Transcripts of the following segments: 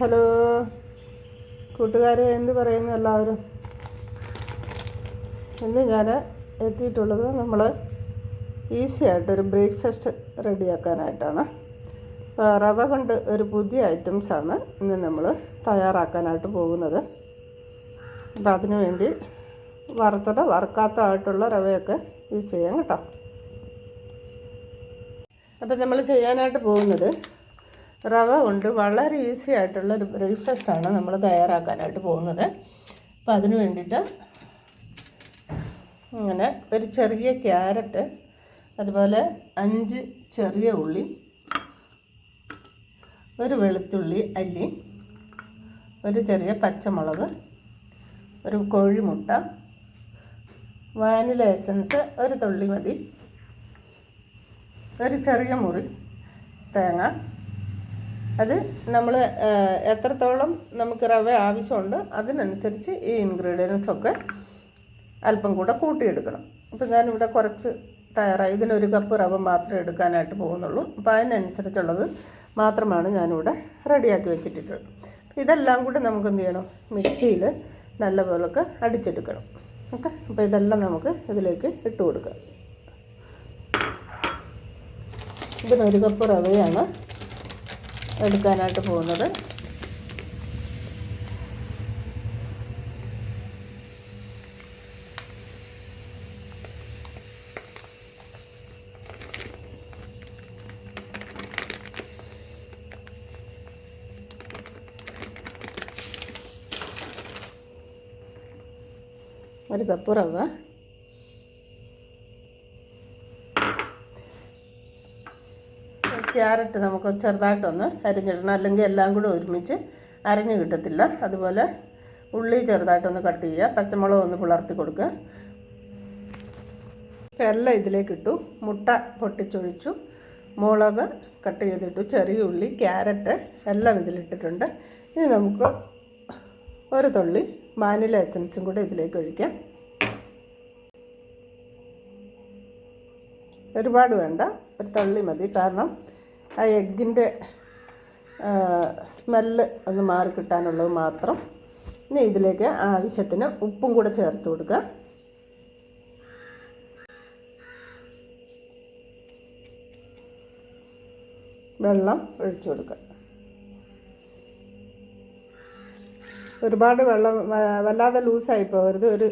Hello. കൂട്ടുകാരെ എന്ത് പറയുന്നു എല്ലാവരും? ഇന്ന് ഞാൻ എത്തിയിട്ടുള്ളത് നമ്മൾ ഈസി ആയിട്ടൊരു ബ്രേക്ക്ഫാസ്റ്റ് റെഡിയാക്കാനായിട്ടാണ്. റവ കൊണ്ട് ഒരു പുതിയ ഐറ്റംസാണ് ഇന്ന് നമ്മൾ തയ്യാറാക്കാനായിട്ട് പോകുന്നത്. അപ്പോൾ അതിനു വേണ്ടി വറുത്തത് വറുക്കാത്ത ആയിട്ടുള്ള റവയൊക്കെ യൂസ് ചെയ്യാം കേട്ടോ. അപ്പം നമ്മൾ ചെയ്യാനായിട്ട് പോകുന്നത് റവ കൊണ്ട് വളരെ ഈസി ആയിട്ടുള്ള ഒരു ബ്രേക്ക്ഫാസ്റ്റാണ് നമ്മൾ തയ്യാറാക്കാനായിട്ട് പോകുന്നത്. അപ്പോൾ അതിന് വേണ്ടിയിട്ട് അങ്ങനെ ഒരു ചെറിയ ക്യാരറ്റ് അതുപോലെ അഞ്ച് ചെറിയ ഉള്ളി ഒരു വെളുത്തുള്ളി അല്ലി ഒരു ചെറിയ പച്ചമുളക് ഒരു കോഴിമുട്ട വാനില എസൻസ് ഒരു തുള്ളി മതി ഒരു ചെറിയ മുറി തേങ്ങ അത് നമ്മൾ എത്രത്തോളം നമുക്ക് റവ ആവശ്യമുണ്ട് അതിനനുസരിച്ച് ഈ ഇൻഗ്രീഡിയൻസ് ഒക്കെ അല്പം കൂടെ കൂട്ടിയെടുക്കണം. അപ്പോൾ ഞാനിവിടെ കുറച്ച് തയ്യാറായി. ഇതിനൊരു കപ്പ് റവ മാത്രമേ എടുക്കാനായിട്ട് പോകുന്നുള്ളൂ. അപ്പോൾ അതിനനുസരിച്ചുള്ളത് മാത്രമാണ് ഞാനിവിടെ റെഡിയാക്കി വെച്ചിട്ടുള്ളത് ഇതെല്ലാം കൂടി നമുക്ക് എന്ത് ചെയ്യണം? മിക്സിയിൽ നല്ല പോലൊക്കെ അടിച്ചെടുക്കണം. ഓക്കെ? അപ്പോൾ ഇതെല്ലാം നമുക്ക് ഇതിലേക്ക് ഇട്ട് കൊടുക്കാം ഇതിനൊരു കപ്പ് റവയാണ് എടുക്കാനായിട്ട് പോകുന്നത്. ഒരു കപ്പ് റവ ക്യാരറ്റ് നമുക്ക് ചെറുതായിട്ടൊന്ന് അരിഞ്ഞിടണം. അല്ലെങ്കിൽ എല്ലാം കൂടെ ഒരുമിച്ച് അരിഞ്ഞു കിട്ടത്തില്ല. അതുപോലെ ഉള്ളി ചെറുതായിട്ടൊന്ന് കട്ട് ചെയ്യുക. പച്ചമുളക് ഒന്ന് പിളർത്തി കൊടുക്കുക. പെല്ല ഇതിലേക്ക് ഇട്ടു. മുട്ട പൊട്ടിച്ചൊഴിച്ചു. മുളക് കട്ട് ചെയ്തിട്ടു. ചെറിയ ഉള്ളി ക്യാരറ്റ് എല്ലാം ഇതിലിട്ടിട്ടുണ്ട്. ഇനി നമുക്ക് ഒരു തുള്ളി മാനില എസൻസും കൂടെ ഇതിലേക്ക് ഒഴിക്കാം. ഒരുപാട് വേണ്ട. ഒരു തള്ളി മതി. കാരണം ആ എഗ്ഗിന്റെ സ്മെല്ല് ഒന്ന് മാറി കിട്ടാനുള്ളത് മാത്രം ഇനി ഇതിലേക്ക് ആവശ്യത്തിന് ഉപ്പും കൂടെ ചേർത്ത് കൊടുക്കുക. വെള്ളം ഒഴിച്ചു കൊടുക്കുക. ഒരുപാട് വെള്ളം വല്ലാതെ ലൂസായി പോകരുത്. ഒരു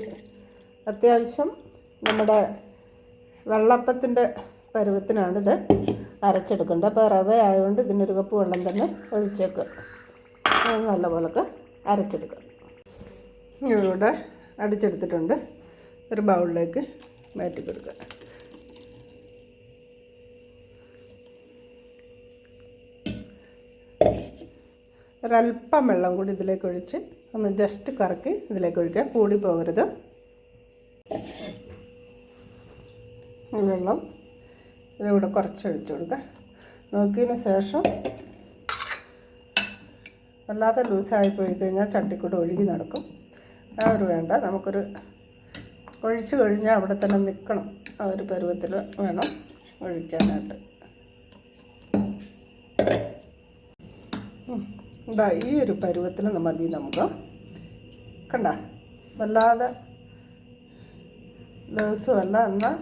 അത്യാവശ്യം നമ്മുടെ വെള്ളപ്പത്തിന്റെ പരുവത്തിനാണിത്. അരച്ചെടുക്കേണ്ടത് അപ്പോൾ റവ ആയതുകൊണ്ട് ഇതിനൊരു കപ്പ് വെള്ളം തന്നെ ഒഴിച്ചേക്കുക അത് നല്ലപോലൊക്കെ അരച്ചെടുക്കുക ഇവിടെ അടിച്ചെടുത്തിട്ടുണ്ട്. ഒരു ബൗളിലേക്ക് മാറ്റി കൊടുക്കുക. ഒരല്പം വെള്ളം കൂടി ഇതിലേക്ക് ഒഴിച്ച് ഒന്ന് ജസ്റ്റ് കറക്കി ഇതിലേക്ക് ഒഴിക്കുക. കൂടി പോകരുത്. വെള്ളം ഇതിലൂടെ കുറച്ച് ഒഴിച്ചു കൊടുക്കുക നോക്കിയതിന് ശേഷം വല്ലാതെ ലൂസായി പോയി കഴിഞ്ഞാൽ ചട്ടിക്കൂടെ ഒഴുകി നടക്കും. ആ ഒരു വേണ്ട നമുക്കൊരു ഒഴിച്ചു കഴിഞ്ഞാൽ അവിടെ തന്നെ നിൽക്കണം. ആ ഒരു പരുവത്തിൽ വേണം ഒഴിക്കാനായിട്ട്. ഇതാ ഈ ഒരു പരുവത്തിൽ മതി നമുക്ക്. കണ്ട? വല്ലാതെ ലേസും അല്ല എന്നാൽ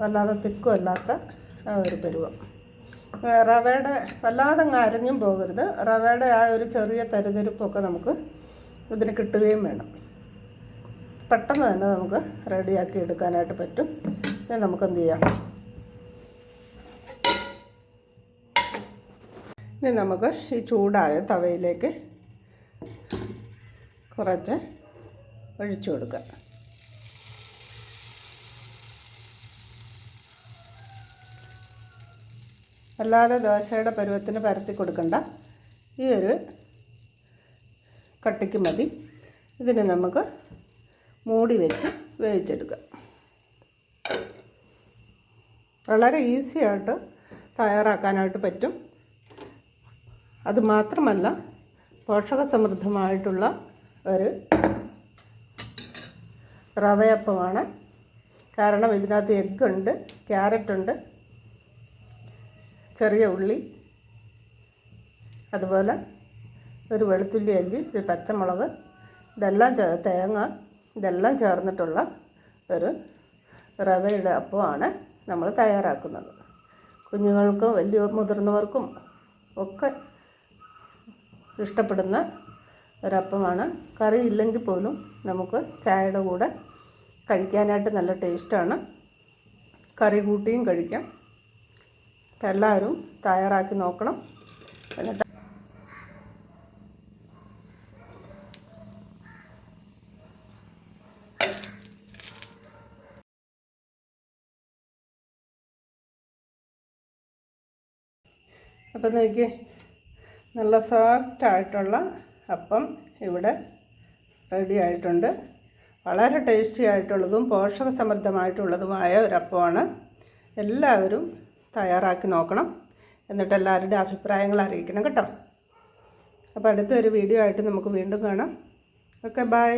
വല്ലാതെ തിക്കുമല്ലാത്ത ഒരു പരുവം. റവയുടെ വല്ലാതെ അരഞ്ഞും പോകരുത്. റവയുടെ ആ ഒരു ചെറിയ തരുതരിപ്പൊക്കെ നമുക്ക് ഇതിന് കിട്ടുകയും വേണം. പെട്ടെന്ന് തന്നെ നമുക്ക് റെഡിയാക്കി എടുക്കാനായിട്ട് പറ്റും. ഇനി നമുക്ക് എന്ത് ചെയ്യാം? ഇനി നമുക്ക് ഈ ചൂടായ തവയിലേക്ക് കുറച്ച് ഒഴിച്ചു കൊടുക്കാം. അല്ലാതെ ദോശയുടെ പരുവത്തിന് പരത്തി കൊടുക്കണ്ട. ഈ ഒരു കട്ടിക്ക് മതി. ഇതിന് നമുക്ക് മൂടി വെച്ച് വേവിച്ചെടുക്കാം. വളരെ ഈസി ആയിട്ട് തയ്യാറാക്കാനായിട്ട് പറ്റും. അതുമാത്രമല്ല പോഷകസമൃദ്ധമായിട്ടുള്ള ഒരു റവയപ്പമാണ്. കാരണം ഇതിനകത്ത് എഗ്ഗുണ്ട് ക്യാരറ്റുണ്ട് ചെറിയ ഉള്ളി അതുപോലെ ഒരു വെളുത്തുള്ളി അല്ലി ഒരു പച്ചമുളക് ഇതെല്ലാം ചേ തേങ്ങ ഇതെല്ലാം ചേർന്നിട്ടുള്ള ഒരു റവയുടെ അപ്പമാണ് നമ്മൾ തയ്യാറാക്കുന്നത്. കുഞ്ഞുങ്ങൾക്കും വലിയ മുതിർന്നവർക്കും ഒക്കെ ഇഷ്ടപ്പെടുന്ന ഒരപ്പമാണ്. കറി ഇല്ലെങ്കിൽ പോലും നമുക്ക് ചായയുടെ കൂടെ കഴിക്കാനായിട്ട് നല്ല ടേസ്റ്റാണ്. കറി കൂട്ടിയും കഴിക്കാം. അപ്പം എല്ലാവരും തയ്യാറാക്കി നോക്കണം. എന്നിട്ട് അപ്പം നോക്കി നല്ല സോഫ്റ്റായിട്ടുള്ള അപ്പം ഇവിടെ റെഡി ആയിട്ടുണ്ട്. വളരെ ടേസ്റ്റി ആയിട്ടുള്ളതും പോഷക സമൃദ്ധമായിട്ടുള്ളതുമായ ഒരപ്പമാണ് എല്ലാവരും തയ്യാറാക്കി നോക്കണം. എന്നിട്ട് എല്ലാവരുടെ അഭിപ്രായങ്ങൾ അറിയിക്കണം കേട്ടോ. അപ്പോൾ അടുത്തൊരു വീഡിയോ ആയിട്ട് നമുക്ക് വീണ്ടും കാണാം. Okay bye